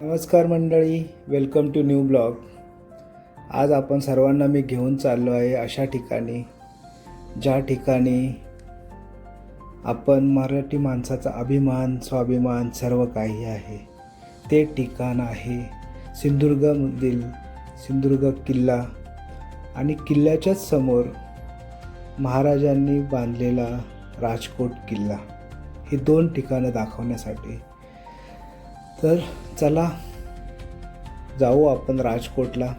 नमस्कार मंडळी welcome to new blog आज आपण सर्वांना मी घेऊन चाललो आहे अशा ठिकाणी ज्या ठिकाणी आपण मराठी माणसाचा अभिमान स्वाभिमान सर्व काही आहे. ते ठिकाण आहे सिंधुदुर्गमधील सिंधुदुर्ग किल्ला आणि किल्ल्याच्याच समोर महाराजांनी बांधलेला राजकोट किल्ला. ही दोन ठिकाणं दाखवण्यासाठी. तर चला जाऊ आपण राजकोटला.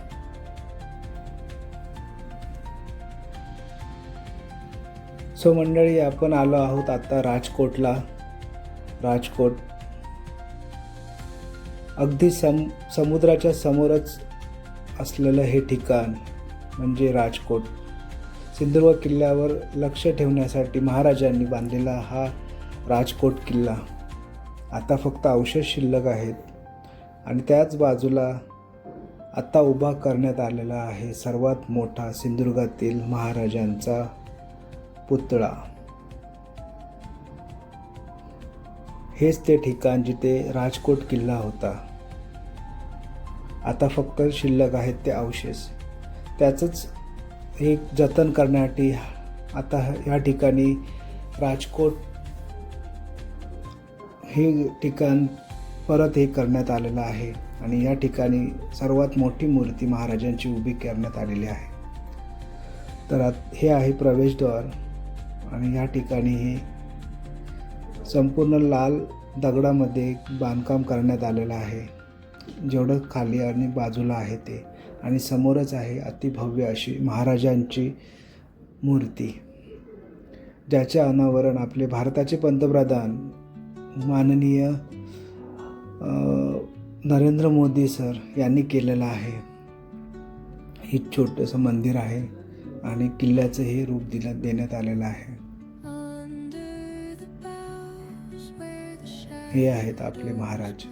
सो मंडळी आपण आलो आहोत आता राजकोटला. राजकोट अगदी सम समुद्राच्या समोरच असलेलं हे ठिकाण म्हणजे राजकोट. सिंधुदुर्ग किल्ल्यावर लक्ष ठेवण्यासाठी महाराजांनी बांधलेला हा राजकोट किल्ला. आता फक्त अवशेष शिल्लक आहेत. आणि त्याच बाजूला आत्ता उभा करण्यात आलेला आहे सर्वात मोठा सिंधुदुर्गातील महाराजांचा पुतळा. हेच ते ठिकाण जिथे राजकोट किल्ला होता. आता फक्त शिल्लक आहेत ते अवशेष. त्याचंच एक जतन करण्यासाठी आता ह्या ठिकाणी राजकोट हे ठिकाण परत हे करण्यात आलेलं आहे आणि या ठिकाणी सर्वात मोठी मूर्ती महाराजांची उभी करण्यात आलेली आहे. तर हे आहे प्रवेशद्वार आणि या ठिकाणी हे संपूर्ण लाल दगडामध्ये बांधकाम करण्यात आलेलं आहे. जेवढं खाली आणि बाजूला आहे ते आणि समोरच आहे अतिभव्य अशी महाराजांची मूर्ती ज्याचे अनावरण आपले भारताचे पंतप्रधान माननीय नरेंद्र मोदी सर यांनी केलेलं आहे. हे छोटंसं मंदिर आहे आणि किल्ल्याचं हे रूप दिला देण्यात आलेलं आहे. हे आहेत आपले महाराज.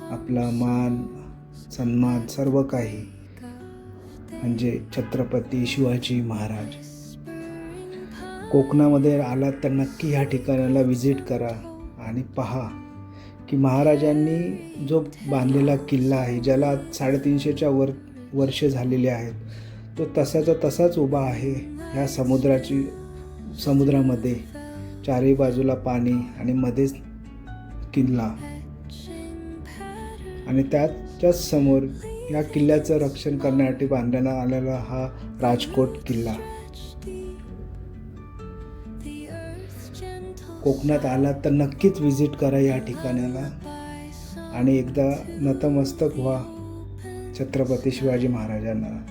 आपला मान सन्मान सर्व काही म्हणजे छत्रपती शिवाजी महाराज. कोकणामध्ये आलात तर नक्की ह्या ठिकाणाला व्हिजिट करा. आणि पहा की महाराजांनी जो बांधलेला किल्ला आहे ज्याला साडेतीनशेच्या वर वर्ष झालेले आहेत तो तसाचा तसाच उभा आहे ह्या समुद्राची समुद्रामध्ये. चारही बाजूला पाणी आणि मध्येच किल्ला. आणि त्याच्याच समोर या किल्ल्याचं रक्षण करण्यासाठी बांधण्यात आलेला हा राजकोट किल्ला. कोकणात आलात तर नक्कीच व्हिजिट करा या ठिकाणाला. आणि एकदा नतमस्तक व्हा छत्रपती शिवाजी महाराजांना.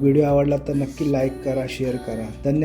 व्हिडिओ आवडला तर नक्की लाईक करा शेअर करा. धन्यवाद.